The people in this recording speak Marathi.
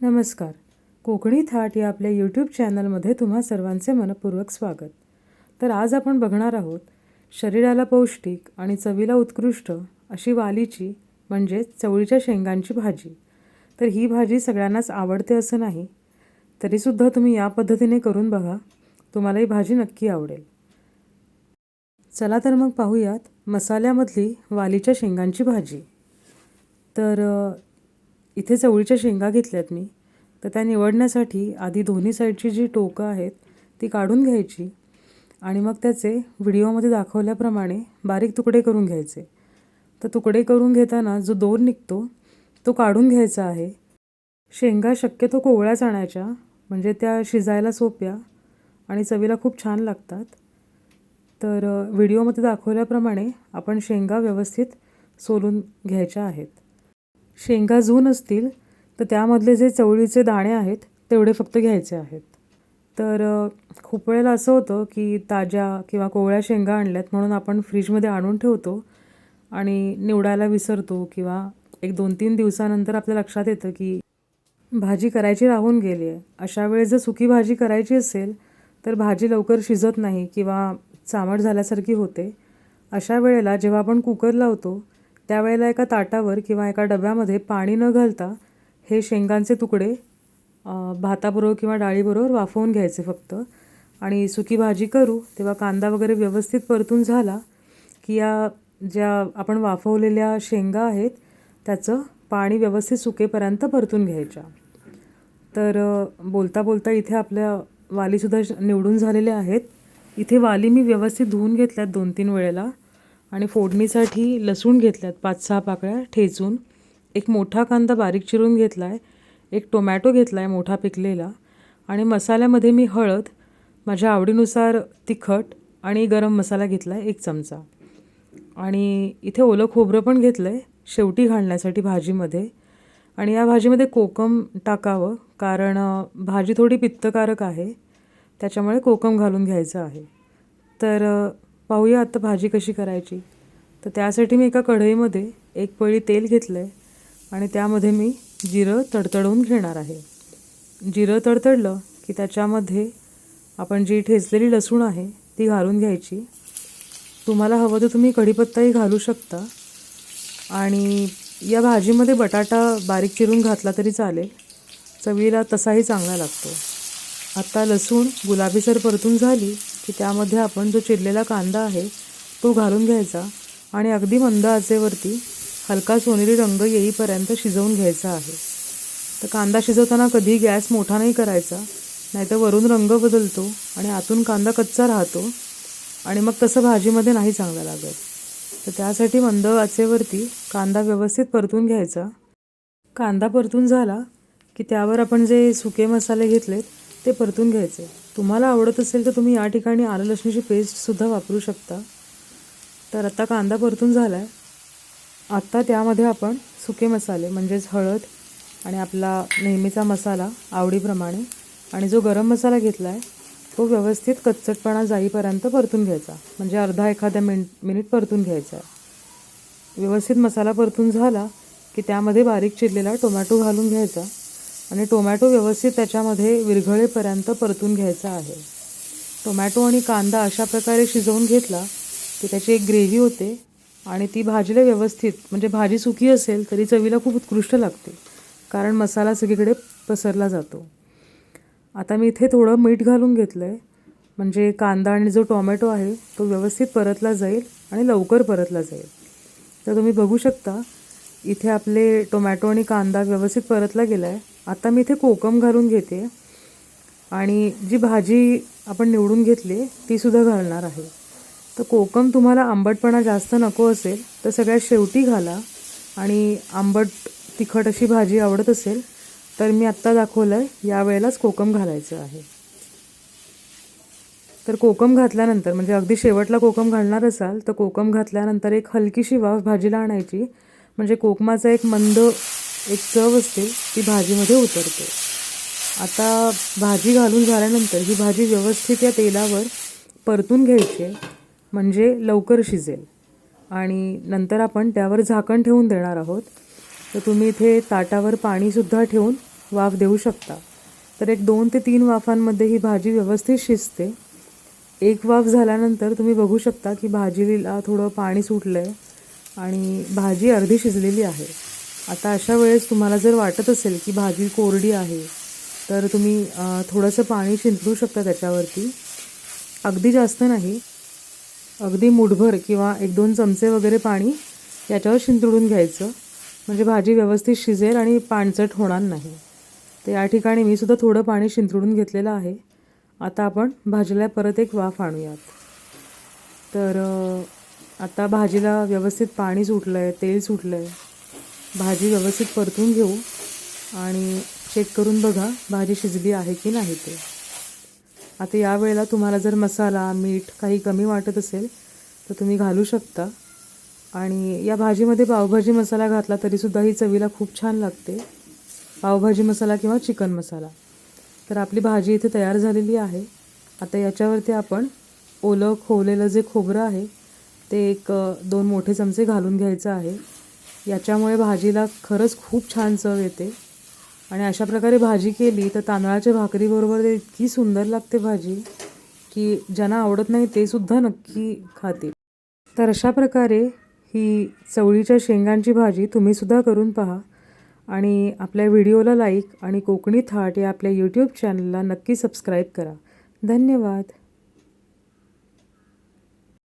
नमस्कार. कोकणी थाट या आपल्या यूट्यूब चॅनलमध्ये तुम्हा सर्वांचे मनपूर्वक स्वागत. तर आज आपण बघणार आहोत शरीराला पौष्टिक आणि चवीला उत्कृष्ट अशी वालीची म्हणजेच चवळीच्या शेंगांची भाजी. तर ही भाजी सगळ्यांनाच आवडते असं नाही तरीसुद्धा तुम्ही या पद्धतीने करून बघा तुम्हाला ही भाजी नक्की आवडेल. चला तर मग पाहूयात मसाल्यामधली वालीच्या शेंगांची भाजी. तर इथे चवळीच्या शेंगा घेतल्यात मी. तर त्या निवडण्यासाठी आधी दोन्ही साईडची जी टोकं आहेत ती काढून घ्यायची आणि मग त्याचे व्हिडिओमध्ये दाखवल्याप्रमाणे बारीक तुकडे करून घ्यायचे. तर तुकडे करून घेताना जो दोर निघतो तो काढून घ्यायचा आहे. शेंगा शक्यतो कोवळ्याच आणायच्या म्हणजे त्या शिजायला सोप्या आणि चवीला खूप छान लागतात. तर व्हिडिओमध्ये दाखवल्याप्रमाणे आपण शेंगा व्यवस्थित सोलून घ्यायच्या आहेत. शेंगा जून असतील तर त्यामधले जे चवळीचे दाणे आहेत तेवढे फक्त घ्यायचे आहेत. तर खूप वेळेला असं होतं की ताज्या किंवा कोवळ्या शेंगा आणल्यात म्हणून आपण फ्रीजमध्ये आणून ठेवतो आणि निवडायला विसरतो किंवा एक दोन तीन दिवसानंतर आपल्या लक्षात येतं की भाजी करायची राहून गेली आहे अशा वेळेस जर सुकी भाजी करायची असेल तर भाजी लवकर शिजत नाही किंवा चामट झाल्यासारखी होते. अशा वेळेला जेव्हा आपण कुकर लावतो त्यावेळेला एका ताटावर किंवा एका डब्यामध्ये पाणी न घालता हे शेंगांचे तुकडे भाताबरोबर किंवा डाळीबरोबर वाफवून घ्यायचे फक्त. आणि सुकी भाजी करू तेव्हा कांदा वगैरे व्यवस्थित परतून झाला की या ज्या आपण वाफवलेल्या शेंगा आहेत त्याचं पाणी व्यवस्थित सुकेपर्यंत परतून घ्यायच्या. तर बोलता बोलता इथे आपल्या वालीसुद्धा श- निवडून झालेल्या आहेत. इथे वाली मी व्यवस्थित धुवून घेतल्यात दोन तीन वेळेला. आणि फोडणीसाठी लसूण घेतल्यात पाच सहा पाकळ्या ठेचून. एक मोठा कांदा बारीक चिरून घेतला आहे एक टोमॅटो घेतला आहे मोठा पिकलेला. आणि मसाल्यामध्ये मी हळद माझ्या आवडीनुसार तिखट आणि गरम मसाला घेतला आहे एक चमचा. आणि इथे ओलं खोबरं पण घेतलं आहे शेवटी घालण्यासाठी भाजीमध्ये. आणि या भाजीमध्ये कोकम टाकावं कारण भाजी थोडी पित्तकारक आहे. त्याच्यामुळे कोकम घालून घ्यायचं आहे. तर पाहूया आता भाजी कशी करायची. तर त्यासाठी मी एका कढईमध्ये एक पळी तेल घेतलं आहे आणि त्यामध्ये मी जिरं तडतडवून घेणार आहे. जिरं तडतडलं की त्याच्यामध्ये आपण जी ठेचलेली लसूण आहे ती घालून घ्यायची. तुम्हाला हवं तर तुम्ही कढीपत्ताही घालू शकता. आणि या भाजीमध्ये बटाटा बारीक चिरून घातला तरी चालेल. चवीला तसाही चांगला लागतो. आत्ता लसूण गुलाबीसर परतून झाली. की त्यामध्ये आपण जो चिरलेला कांदा आहे तो घालून घ्यायचा आणि अगदी मंद आचेवरती हलका सोनेरी रंग येईपर्यंत शिजवून घ्यायचा आहे. तर कांदा शिजवताना कधी गॅस मोठा नाही करायचा नाहीतर वरून रंग बदलतो आणि आतून कांदा कच्चा राहतो आणि मग तसं भाजीमध्ये नाही चांगलं लागत. तर त्यासाठी मंद आचेवरती कांदा व्यवस्थित परतून घ्यायचा. कांदा परतून झाला की त्यावर आपण जे सुके मसाले घेतलेत ते परतून घ्यायचे. तुम्हाला आवडत असेल तर तुम्ही या ठिकाणी आलं लसणीची पेस्टसुद्धा वापरू शकता. तर आता कांदा परतून झाला आहे आत्ता त्यामध्ये आपण सुके मसाले म्हणजेच हळद आणि आपला नेहमीचा मसाला आवडीप्रमाणे आणि जो गरम मसाला घेतला आहे तो व्यवस्थित कच्चटपणा जाईपर्यंत परतून घ्यायचा. म्हणजे अर्धा एखाद्या मिनिट मिनिट परतून घ्यायचा आहे. व्यवस्थित मसाला परतून झाला की त्यामध्ये बारीक चिरलेला टोमॅटो घालून घ्यायचा. आणि टोमॅटो व्यवस्थित त्याच्यामध्ये विरघळेपर्यंत परतून घ्यायचा आहे. टोमॅटो आणि कांदा अशा प्रकारे शिजवून घेतला की त्याची एक ग्रेव्ही होते आणि ती भाजीला व्यवस्थित म्हणजे भाजी सुकी असेल तरी चवीला खूप उत्कृष्ट लागते कारण मसाला सगळीकडे पसरला जातो. आता मी इथे थोडं मीठ घालून घेतलं आहे म्हणजे कांदा आणि जो टोमॅटो आहे तो व्यवस्थित परतला जाईल आणि लवकर परतला जाईल. तर तुम्ही बघू शकता इथे आपले टोमॅटो आणि कांदा व्यवस्थित परतला गेला आहे आता मी इथे कोकम घालून घेते. आणि जी भाजी आपण निवडून घेतली तीसुद्धा घालणार आहे. तर कोकम तुम्हाला आंबटपणा जास्त नको असेल तर सगळ्यात शेवटी घाला. आणि आंबट तिखट अशी भाजी आवडत असेल तर मी आत्ता दाखवलं आहे यावेळेलाच कोकम घालायचं आहे. तर कोकम घातल्यानंतर म्हणजे अगदी शेवटला कोकम घालणार असाल तर कोकम घातल्यानंतर एक हलकीशी वाफ भाजीला आणायची. म्हणजे कोकमाचा एक मंद एक चव असते ती भाजीमध्ये उतरते. आता भाजी घालून झाल्यानंतर ही भाजी व्यवस्थित या तेलावर परतून घ्यायची आहे म्हणजे लवकर शिजेल. आणि नंतर आपण त्यावर झाकण ठेवून देणार आहोत. तर तुम्ही इथे ताटावर पाणीसुद्धा ठेवून वाफ देऊ शकता. तर एक दोन ते तीन वाफांमध्ये ही भाजी व्यवस्थित शिजते. एक वाफ झाल्यानंतर तुम्ही बघू शकता की भाजीला थोडं पाणी सुटलं आहे आणि भाजी अर्धी शिजलेली आहे. आता अशा वेळेस तुम्हाला जर वाटत असेल की भाजी कोरडी आहे तर तुम्ही थोडंसं पाणी शिंपडू शकता त्याच्यावरती. अगदी जास्त नाही. अगदी मुठभर किंवा एक दोन चमचे वगैरे पाणी याच्यावर शिंतळून घ्यायचं. म्हणजे भाजी व्यवस्थित शिजेल आणि पाणचट होणार नाही. तर या ठिकाणी मी सुद्धा थोडं पाणी शिंतळून घेतलेलं आहे. आता आपण भाजीला परत एक वाफ आणूयात. तर आता भाजीला व्यवस्थित पाणी सुटलं आहे तेल सुटलं आहे भाजी व्यवस्थित परतून घेऊ आणि चेक करून बघा भाजी शिजली आहे की नाही ते. आता या वेळेला तुम्हाला जर मसाला मीठ काही कमी वाटत असेल तर तुम्ही घालू शकता. आणि या भाजीमध्ये पावभाजी मसाला घातला तरीसुद्धा ही चवीला खूप छान लागते. पावभाजी मसाला किंवा चिकन मसाला. तर आपली भाजी इथे तयार झालेली आहे. आता याच्यावरती आपण ओलं खोवलेलं जे खोबरं आहे ते एक दोन मोठे चमचे घालून घ्यायचं आहे. याच्यामुळे भाजीला खरंच खूप छान चव येते. आणि अशा प्रकारे भाजी केली तर तांदळाच्या भाकरीबरोबर ते इतकी सुंदर लागते भाजी की ज्यांना आवडत नाही ते सुद्धा नक्की खातील. तर अशा प्रकारे ही चवळीच्या शेंगांची भाजी तुम्हीसुद्धा करून पहा आणि आपल्या व्हिडिओला लाईक आणि कोकणी थाट या आपल्या यूट्यूब चॅनलला नक्की सबस्क्राईब करा. धन्यवाद.